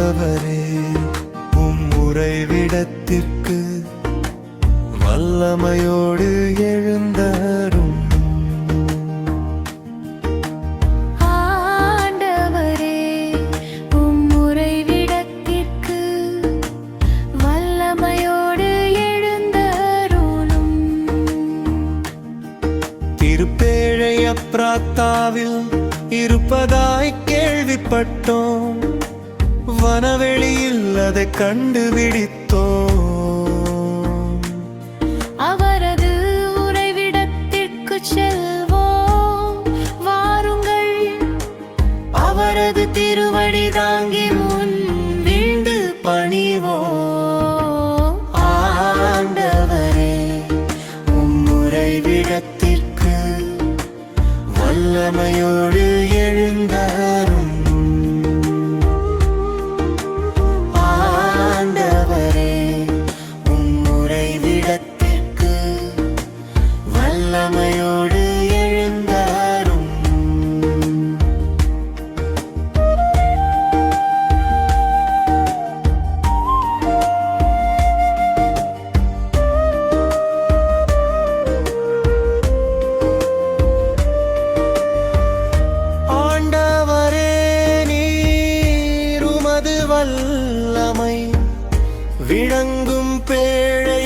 ஆண்டவரே உம் உறைவிடத்திற்கு வல்லமையோடு எழுந்தரும். ஆண்டவரே உம் உறைவிடத்திற்கு வல்லமையோடு எழுந்தருளும். திருப்பேழைய பிராத்தாவில் இருப்பதாய் கேள்விப்பட்டோம். வனவெளியில் அதை கண்டுபிடித்தோம். அவரது உறைவிடத்திற்கு செல்வோம். வாருங்கள். அவரது திருவடி தாங்கி முன் வீண்டு பணிவோம். ஆண்டவரே உம்முறைவிடத்திற்கு வல்லமையோடு விளங்கும் பேழை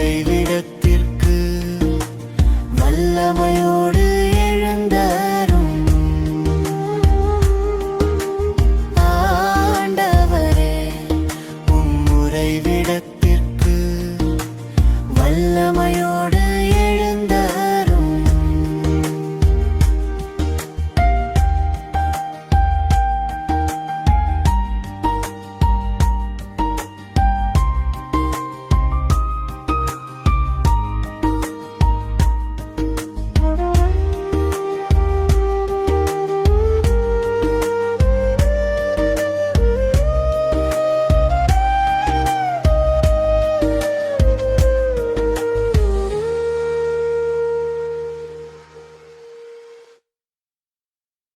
மறைவிடத்திற்கு வல்லமையோடு எழுந்தரும். ஆண்டவரே உம்முறைவிடத்திற்கு